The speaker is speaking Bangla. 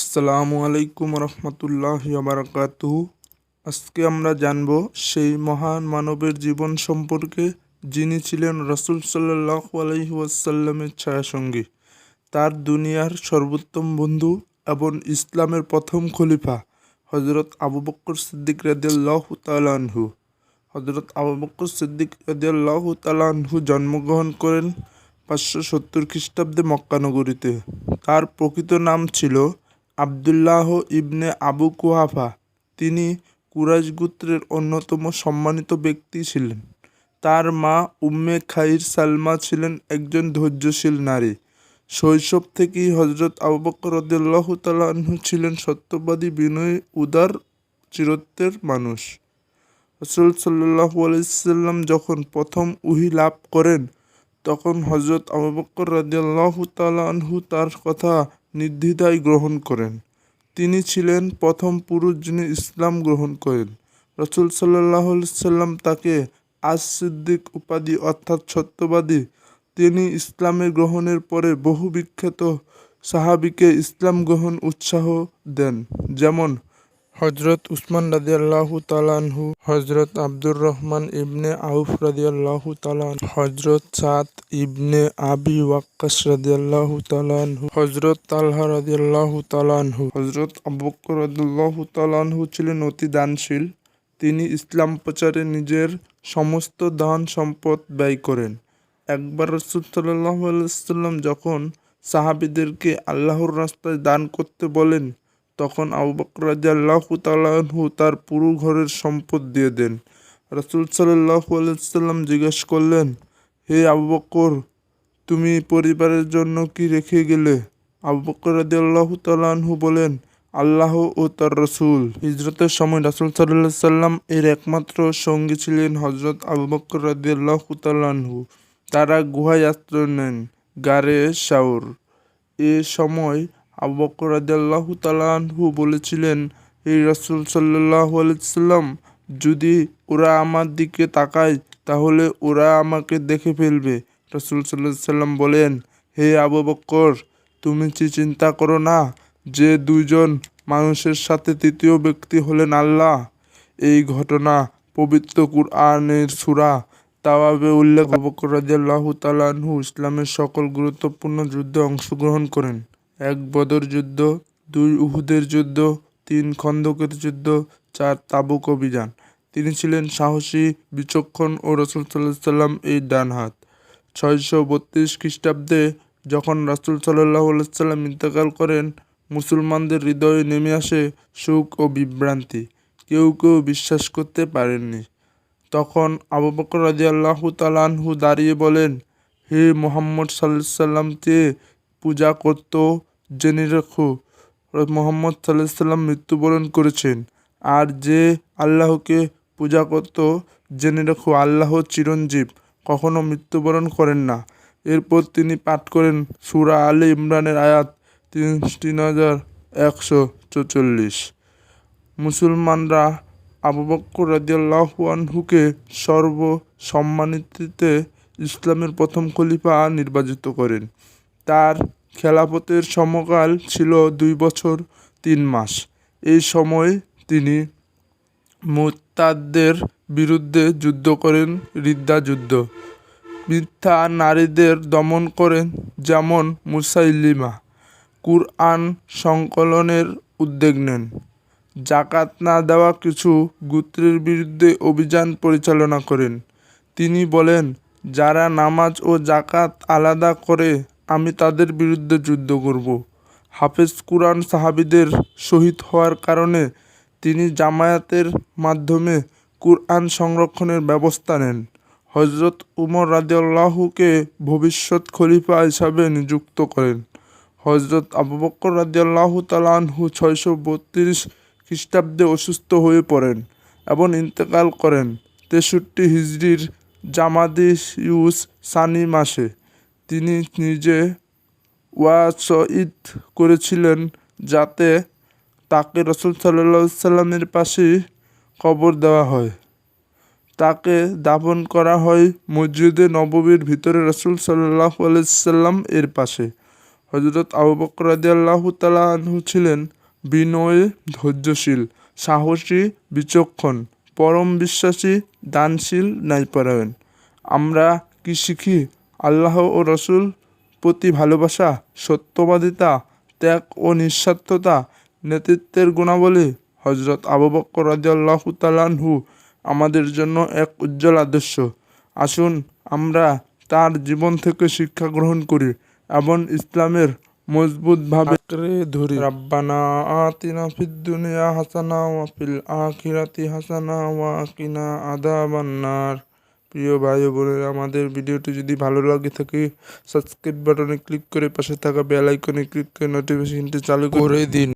আসসালামু আলাইকুম রহমতুল্লাহ বারাকাতুহু। আজকে আমরা জানব সেই মহান মানবের জীবন সম্পর্কে, যিনি ছিলেন রসুল সাল্লাহ আলহি ওয়াসাল্লামের ছায়াসঙ্গী। তার দুনিয়ার সর্বোত্তম বন্ধু এবং ইসলামের প্রথম খলিফা হজরত আবু বক্কর সিদ্দিক রাদিয়াল্লাহ তালানহু হজরত আবু বক্কর সিদ্দিক রাদিয়াল্লাহ তালানহু জন্মগ্রহণ করেন পাঁচশো সত্তর খ্রিস্টাব্দে মক্কানগরীতে তার প্রকৃত নাম ছিল আবদুল্লাহ ইবনে আবু কুহাফা। তিনি কুরাইশ গোত্রের অন্যতম সম্মানিত ব্যক্তি ছিলেন। তার মা উম্মে খাইর সালমা ছিলেন একজন ধৈর্যশীল নারী। শৈশব থেকেই হজরত আবু বকর রদিয়াল্লাহ তালাহু ছিলেন সত্যবাদী, বিনয়ী, উদার, চিরত্বের মানুষ। রসুল সাল্লাহ আলাইসাল্লাম যখন প্রথম উহি লাভ করেন, তখন হজরত আবু বকর রাদিয়াল্লাহ তালাহু তার কথা নির্দ্বিধায় গ্রহণ করেন। তিনি ছিলেন প্রথম পুরুষ যিনি ইসলাম গ্রহণ করেন। রসুল সাল্লাহ সাল্লাম তাকে আজ সিদ্দিক উপাধি অর্থাৎ সত্যবাদী। তিনি ইসলামে গ্রহণের পরে বহু বিখ্যাত সাহাবিকে ইসলাম গ্রহণ উৎসাহ দেন। যেমন হজরত উসমান রাদিয়াল্লাহু তালানহু হজরত আব্দুর রহমান ইবনে আউফ রাদিয়াল্লাহু তালান হজরত সাদ ইবনে আবি ওয়াক্কাস রাদিয়াল্লাহু তালানহু হজরত তালহা রাদিয়াল্লাহু তালানহু হজরত আবু বকর রাদিয়াল্লাহু তালানহু ছিলেন অতি দানশীল। তিনি ইসলাম প্রচারে নিজের সমস্ত দান সম্পদ ব্যয় করেন। একবার রসুল সাল্লাহ আলাইসাল্লাম যখন সাহাবিদেরকে আল্লাহর রাস্তায় দান করতে বলেন তখন আবু বকর রাদিয়াল্লাহু তাআলাহু তার পুরো ঘরের সম্পদ দিয়ে দেন। রাসূল সাল্লাল্লাহু আলাইহি সাল্লাম জিজ্ঞেস করলেন, হে আবু বকর, তুমি পরিবারের জন্য কি রেখে গেলে? আবু বকর রাদিয়াল্লাহু তাআলাহু বলেন, আল্লাহ ও তার রসুল। হিজরতের সময় রাসুল সাল্লাল্লাহু সাল্লাম এর একমাত্র সঙ্গী ছিলেন হজরত আবু বকর রাদিয়াল্লাহু তাআলাহু তারা গুহায় আশ্রয় নেন, গারে শাউর এ সময় আবু বকর রাদিয়াল্লাহু তালাহু বলেছিলেন এই রাসূল সাল্লাল্লাহু আলাইহি সাল্লাম, যদি ওরা আমার দিকে তাকায়, তাহলে ওরা আমাকে দেখে ফেলবে। রসুল সাল্লাল্লাহু সাল্লাম বলেন, হে আবু বক্কর তুমি চিন্তা করো না যে দুইজন মানুষের সাথে তৃতীয় ব্যক্তি হলেন আল্লাহ? এই ঘটনা পবিত্র কুরআনের সূরা তাওয়াবে উল্লেখ আবু বকর রাদিয়াল্লাহু তাআলাহু ইসলামের সকল গুরুত্বপূর্ণ যুদ্ধে অংশগ্রহণ করেন। এক বদর যুদ্ধ, দুই উহুদের যুদ্ধ, তিন খন্দকের যুদ্ধ, চার তাবুক অভিযান। তিনি ছিলেন সাহসী, বিচক্ষণ ও রসুল সাল্লাহ সাল্লাম এই ডান হাত। ছয়শো বত্রিশ খ্রিস্টাব্দে যখন রাসুল সাল্লাহ সাল্লাম ইন্তেকাল করেন, মুসলমানদের হৃদয়ে নেমে আসে সুখ ও বিভ্রান্তি। কেউ কেউ বিশ্বাস করতে পারেননি। তখন আবু বকর রাজিয়াল্লাহু তালানহু দাঁড়িয়ে বলেন, হে মোহাম্মদ সাল্লাহ সাল্লামকে পূজা করত জেনে রেখো মোহাম্মদ সাল্লাহ সাল্লাম মৃত্যুবরণ করেছেন। আর যে আল্লাহকে পূজা করত, জেনে রেখো আল্লাহ চিরঞ্জীব কখনও মৃত্যুবরণ করেন না। এরপর তিনি পাঠ করেন সুরা আলী ইমরানের আয়াত তিন তিন হাজার একশো চৌচল্লিশ। মুসলমানরা আবু বক্কর রাজিয়াল্লাহু আনহুকে সর্বসম্মানিতে ইসলামের প্রথম খলিফা নির্বাচিত করেন। তার খেলাফতের সমকাল ছিল দুই বছর তিন মাস। এই সময় তিনি মোত্তাদের বিরুদ্ধে যুদ্ধ করেন, রিদ্দা যুদ্ধ। মিথ্যা নারীদের দমন করেন যেমন মুসাইলিমা কুরআন সংকলনের উদ্যোগ নেন। জাকাত না দেওয়া কিছু গোত্রের বিরুদ্ধে অভিযান পরিচালনা করেন। তিনি বলেন, যারা নামাজ ও জাকাত আলাদা করে আমি তাদের বিরুদ্ধে যুদ্ধ করব। হাফেজ কুরআন সাহাবিদের শহীদ হওয়ার কারণে তিনি জামায়াতের মাধ্যমে কুরআন সংরক্ষণের ব্যবস্থা নেন। হজরত উমর রাদিয়াল্লাহুকে ভবিষ্যৎ খলিফা হিসাবে নিযুক্ত করেন। হজরত আবু বক্কর রাদিয়াল্লাহু তালানহু ছয়শো বত্রিশ খ্রিস্টাব্দে অসুস্থ হয়ে পড়েন এবং ইন্তেকাল করেন তেষট্টি হিজড়ির জামাদিস ইউস সানি মাসে। তিনি নিজে ওয়াসঈদ করেছিলেন যাতে তাকে রসুল সাল্লাহ সাল্লামের পাশেই কবর দেওয়া হয়। তাকে দাফন করা হয় মসজিদে নববীর ভিতরে রসুল সাল্লাহ আলাইসাল্লাম এর পাশে। হজরত আবু বকর রাদিয়াল্লাহু তাআলা আনহু ছিলেন বিনয়ী ধৈর্যশীল, সাহসী, বিচক্ষণ, পরম বিশ্বাসী, দানশীল, ন্যায়পরায়ণ। আমরা কি শিখি? আল্লাহ ও রসুল প্রতি ভালোবাসা সত্যবাদিতা ত্যাগ ও নিঃস্বার্থতা নেতৃত্বের গুণাবলী হজরত আবু বকর রাদিয়াল্লাহু তাআলা আনহু আমাদের জন্য এক উজ্জ্বল আদর্শ। আসুন আমরা তার জীবন থেকে শিক্ষা গ্রহণ করি এবং ইসলামের মজবুতভাবে ধরি। রাব্বানা আতিনা ফিদ দুনিয়া হাসানা ওয়া ফিল আখিরাতি হাসানা ওয়া কিনা আযাবান নার। প্রিয় ভাই বোনেরা, আমাদের ভিডিওটি যদি ভালো লাগে থাকে সাবস্ক্রাইব বাটনে ক্লিক করে পাশে থাকা বেল আইকনে ক্লিক করে নোটিফিকেশনটি চালু করে দিন।